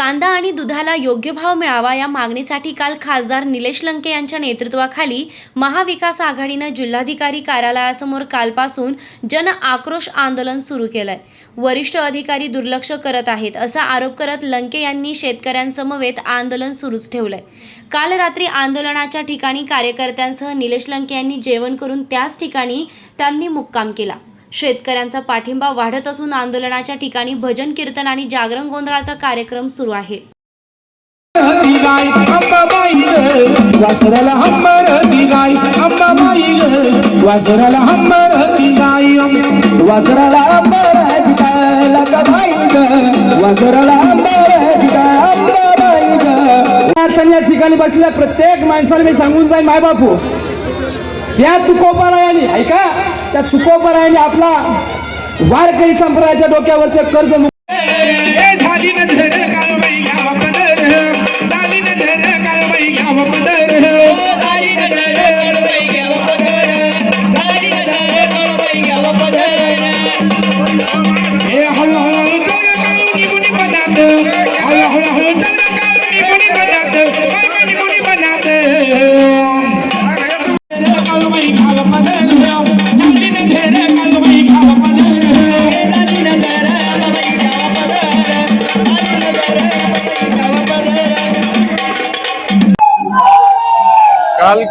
कांदा आणि दुधाला योग्य भाव मिळावा या मागणीसाठी काल खासदार निलेश लंके यांच्या नेतृत्वाखाली महाविकास आघाडीनं जिल्हाधिकारी कार्यालयासमोर कालपासून जन आक्रोश आंदोलन सुरू केलंय. वरिष्ठ अधिकारी दुर्लक्ष करत आहेत असा आरोप करत लंके यांनी शेतकऱ्यांसमवेत आंदोलन सुरूच ठेवलंय. काल रात्री आंदोलनाच्या ठिकाणी कार्यकर्त्यांसह निलेश लंके यांनी जेवण करून त्याच ठिकाणी त्यांनी मुक्काम केला. शेतकऱ्यांचा पाठिंबा वाढत असून आंदोलनाच्या ठिकाणी भजन कीर्तन आणि जागरण गोंधळाचा कार्यक्रम सुरू आहे. या ठिकाणी बसलेल्या प्रत्येक माणसाला मी सांगून जाईन माय बापू या तुकोबारायाने ऐका. त्या तुकोबारायाने आपला वारकरी संप्रदायाच्या डोक्यावरचे कर्ज झाली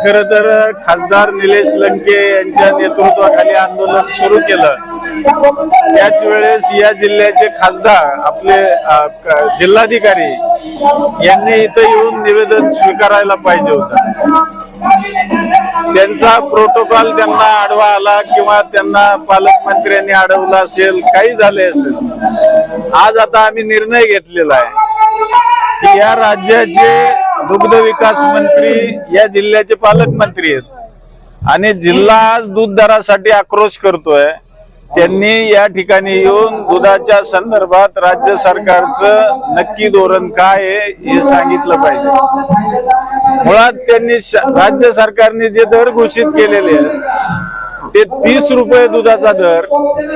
खर तर खासदार निलेश लंके यांच्या नेतृत्वाखाली आंदोलन सुरू केलं. त्याच वेळेस या जिल्ह्याचे खासदार आपले जिल्हाधिकारी यांनी इथं येऊन निवेदन स्वीकारायला पाहिजे होतं. त्यांचा प्रोटोकॉल त्यांना आडवा आला किंवा त्यांना पालकमंत्र्यांनी अडवला असेल काही झाले असेल. आज आता आम्ही निर्णय घेतलेला आहे की या राज्याचे दुग्ध विकास मंत्री या जिल्ह्याचे पालकमंत्री आहेत. आणि जिल्हा आज दूध दरासाठी आक्रोश करतोय. त्यांनी या ठिकाणी येऊन दुधाच्या संदर्भात राज्य सरकारचं नक्की धोरण काय आहे हे सांगितलं पाहिजे. मुळात त्यांनी राज्य सरकारने जे दर घोषित केलेले आहेत ते तीस रुपये दुधाचा दर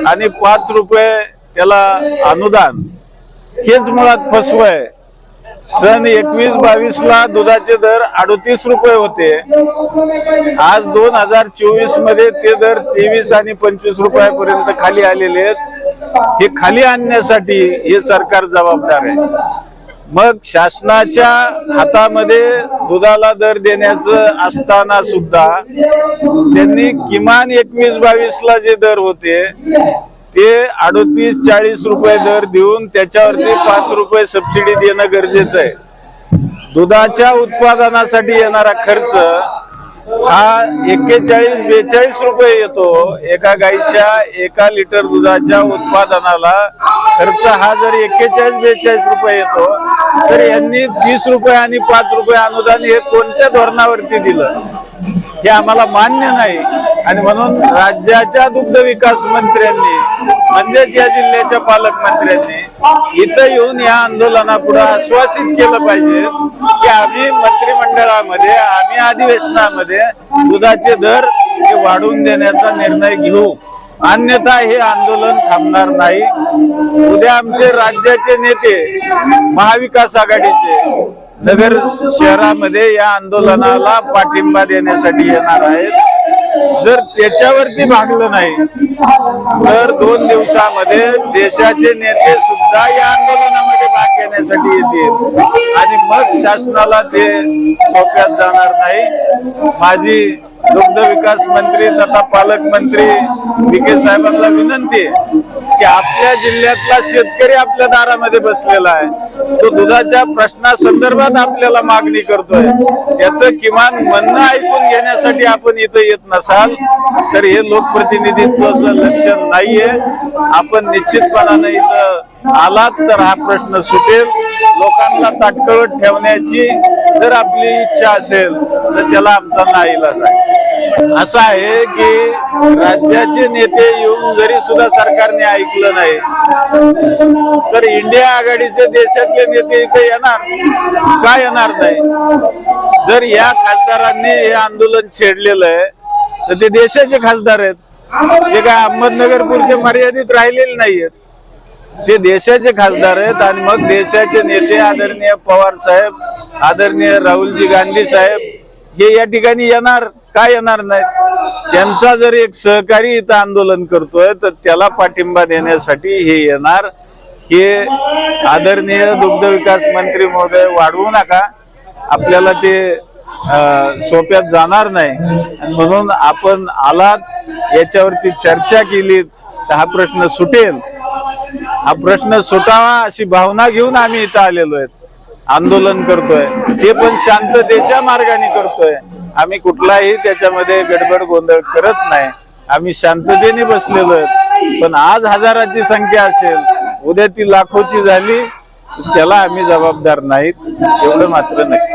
आणि पाच रुपये त्याला अनुदान हेच मुळात फसवय आहे. सन एकवीस बावीस ला दुधाचे दर अडतीस रुपये होते. आज दोन हजार चोवीसमध्ये ते दर तेवीस आणि पंचवीस रुपयापर्यंत खाली आलेले आहेत. हे खाली आणण्यासाठी हे सरकार जबाबदार आहे. मग शासनाच्या हातामध्ये दुधाला दर देण्याचं असताना सुद्धा त्यांनी किमान एकवीस बावीस ला जे दर होते ते अडतीस चाळीस रुपये दर देऊन त्याच्यावरती पाच रुपये सबसिडी देणं गरजेचं आहे. दुधाच्या उत्पादनासाठी येणारा खर्च हा एक्केचाळीस बेचाळीस रुपये येतो. एका गाईच्या एका लिटर दुधाच्या उत्पादनाला खर्च हा जर एक्केचाळीस बेचाळीस रुपये येतो तर यांनी तीस रुपये आणि पाच रुपये अनुदान हे कोणत्या धोरणावरती दिलं? हे आम्हाला मान्य नाही. आणि म्हणून राज्याच्या दुग्ध विकास मंत्र्यांनी म्हणजेच या जिल्ह्याच्या पालकमंत्र्यांनी इथं येऊन या आंदोलनापुढे आश्वासित केलं पाहिजे की आम्ही मंत्रिमंडळामध्ये आम्ही अधिवेशनामध्ये दुधाचे दर हे वाढवून देण्याचा निर्णय घेऊ. अन्यथा हे आंदोलन थांबणार नाही. उद्या आमचे राज्याचे नेते महाविकास आघाडीचे नगर शहरामध्ये या आंदोलनाला पाठिंबा देण्यासाठी येणार आहेत. जर त्याच्यावरती भागलं नाही तर दोन दिवसामध्ये देशाचे नेते सुद्धा या आंदोलनामध्ये भाग घेण्यासाठी येतील. आणि मग शासनाला ते सोप्यात जाणार नाही. माझी दुग्ध विकास मंत्री तथा पालकमंत्री विखे साहेबांना विनंती आहे की आपल्या जिल्ह्यातला शेतकरी आपल्या दारामध्ये बसलेला आहे. तो दुधाच्या प्रश्नासंदर्भात आपल्याला मागणी करतोय. याचं किमान म्हणणं ऐकून घेण्यासाठी आपण इथं येत नसाल तर हे लोकप्रतिनिधित्वाचं लक्षण नाहीये आपण निश्चितपणानं इथं आलात तर हा प्रश्न सुटेल. लोकांना ताटकळत ठेवण्याची जर आपली इच्छा असेल तर त्याला आमचा नाईलाज आहे. असं आहे की राज्याचे नेते येऊन जरी सुद्धा सरकारने ऐकलं नाही तर इंडिया आघाडीचे देशातले नेते इथे येणार? का येणार नाही? जर या खासदारांनी हे आंदोलन छेडलेलं आहे तर ते देशाचे खासदार आहेत. ते काय अहमदनगर पुरते मर्यादित राहिलेले नाहीयेत. ते देशाचे खासदार आहेत आणि मग देशाचे नेते आदरणीय पवार साहेब आदरणीय राहुलजी गांधी साहेब हे या ठिकाणी येणार का येणार नाही? त्यांचा जर एक सहकारी इथं आंदोलन करतोय तर त्याला पाठिंबा देण्यासाठी हे येणार. हे आदरणीय दुग्ध विकास मंत्री महोदय वाढवू नका. आपल्याला ते सोप्यात जाणार नाही. म्हणून आपण आलात याच्यावरती चर्चा केली तर हा प्रश्न सुटेल. हा प्रश्न सुटावा अशी भावना घेऊन आम्ही इथं आलेलो आहेत. आंदोलन करतोय. ते पण शांततेच्या मार्गाने करतोय. आम्ही कुठलाही त्याच्यामध्ये गडबड गोंधळ करत नाही. आम्ही शांततेने बसलेलो आहेत पण आज हजाराची संख्या असेल उद्या ती लाखोची झाली त्याला आम्ही जबाबदार नाहीत एवढं मात्र नक्की